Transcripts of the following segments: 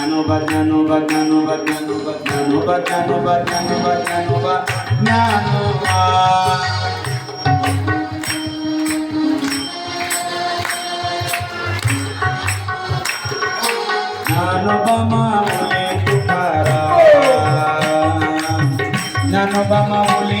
Nano, Nano, Nano, Nano, Nano, Nano, Nano, Nano, Nano, నను బమౌలి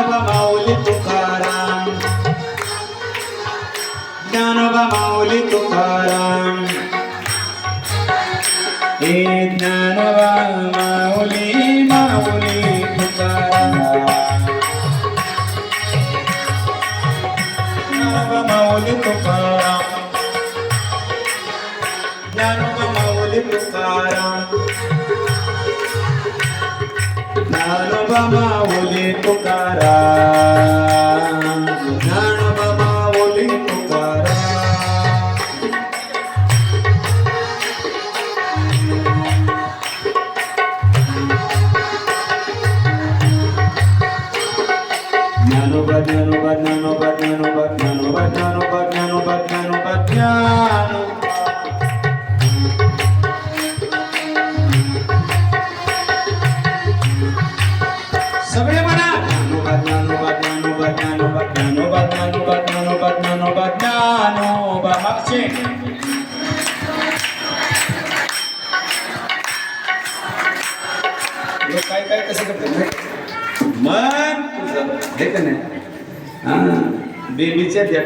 ज्ञानोबा माऊली तुकाराम. ज्ञानोबा माऊली तुकाराम. हे ज्ञानोबा माऊली माऊली तुकाराम. ज्ञानोबा माऊली तुकाराम. बाबा ओले पुकारा नाना बाबा ओले पुकारा नानो बद नानो बद नानो बद नानो बद नानो बद नानो बद लोक काय काय कसं करतात? मन तुझं हे का नाही? बेबीच्या